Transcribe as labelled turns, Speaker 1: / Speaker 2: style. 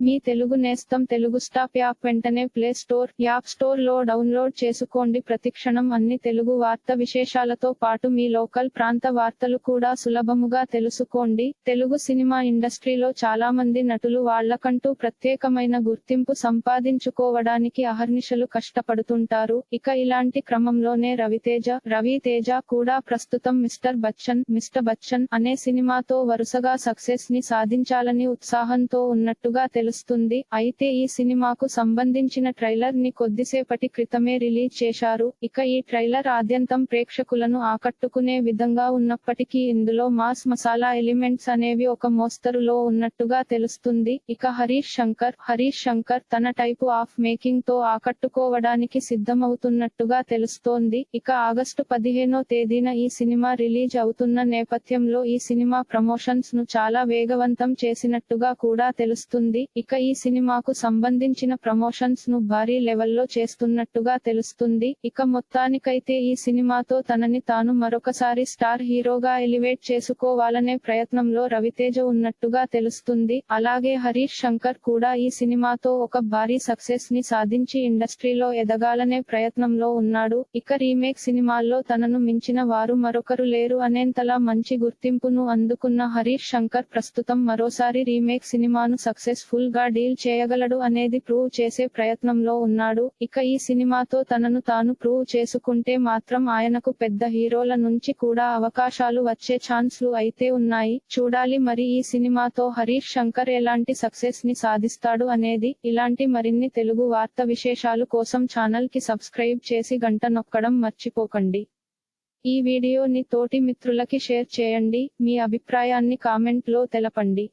Speaker 1: మీ తెలుగు నేస్తం Telugu stop app వెంటనే play store app స్టోర్లో డౌన్లోడ్ చేసుకోండి. ప్రతిక్షణం అన్ని తెలుగు వార్త విశేషాలతో పాటు మీ లోకల్ ప్రాంత వార్తలు కూడా సులభముగా తెలుసుకోండి. తెలుగు సినిమా ఇండస్ట్రీలో చాలా మంది నటులు వాళ్ళకంటూ ప్రత్యేకమైన గుర్తింపు సంపాదించుకోవడానికి అహర్నిశలు కష్టపడుతుంటారు. ఇక ఇలాంటి క్రమంలోనే రవితేజ రవితేజ కూడా ప్రస్తుతం మిస్టర్ బచ్చన్ మిస్టర్ బచ్చన్ అనే సినిమాతో వరుసగా సక్సెస్ని సాధించాలని ఉత్సాహంతో ఉన్నట్టుగా తెలుస్తుంది. అయితే ఈ సినిమాకు సంబంధించిన ట్రైలర్ని కొద్దిసేపటి క్రితమే రిలీజ్ చేశారు. ఇక ఈ ట్రైలర్ ఆద్యంతం ప్రేక్షకులను ఆకట్టుకునే విధంగా ఉన్నప్పటికీ ఇందులో మాస్ మసాలా ఎలిమెంట్స్ అనేవి ఒక మోస్తరులో ఉన్నట్టుగా తెలుస్తుంది. ఇక హరీష్ శంకర్ హరీష్ శంకర్ తన టైపు ఆఫ్ మేకింగ్తో ఆకట్టుకోవడానికి సిద్ధమవుతున్నట్టుగా తెలుస్తోంది. ఇక ఆగస్టు పదిహేనో తేదీన ఈ సినిమా రిలీజ్ అవుతున్న నేపథ్యంలో ఈ సినిమా ప్రమోషన్స్ను చాలా వేగవంతం చేసినట్టుగా కూడా తెలుస్తుంది. ఇక ఈ సినిమాకు సంబంధించిన ప్రమోషన్స్ను భారీ లెవెల్లో చేస్తున్నట్టుగా తెలుస్తుంది. ఇక మొత్తానికైతే ఈ సినిమాతో తనని తాను మరొకసారి స్టార్ హీరోగా ఎలివేట్ చేసుకోవాలనే ప్రయత్నంలో రవితేజ ఉన్నట్టుగా తెలుస్తుంది. అలాగే హరీష్ శంకర్ కూడా ఈ సినిమాతో ఒక భారీ సక్సెస్ని సాధించి ఇండస్ట్రీలో ఎదగాలనే ప్రయత్నంలో ఉన్నాడు. ఇక రీమేక్ సినిమాల్లో తనను మించిన వారు మరొకరు లేరు అనేంతలా మంచి గుర్తింపును అందుకున్న హరీష్ శంకర్ ప్రస్తుతం మరోసారి రీమేక్ సినిమాను సక్సెస్ఫుల్ గా డీల్ చేయగలడు అనేది ప్రూవ్ చేసే ప్రయత్నంలో ఉన్నాడు. ఇక ఈ సినిమాతో తనను తాను ప్రూవ్ చేసుకుంటే మాత్రం ఆయనకు పెద్ద హీరోల నుంచి కూడా అవకాశాలు వచ్చే ఛాన్స్లు అయితే ఉన్నాయి. చూడాలి మరి ఈ సినిమాతో హరీష్ శంకర్ ఎలాంటి సక్సెస్ని సాధిస్తాడు అనేది. ఇలాంటి మరిన్ని తెలుగు వార్త విశేషాలు కోసం ఛానల్కి సబ్స్క్రైబ్ చేసి గంట నొక్కడం మర్చిపోకండి. ఈ వీడియోని తోటి మిత్రులకి షేర్ చేయండి. మీ అభిప్రాయాన్ని కామెంట్లో తెలపండి.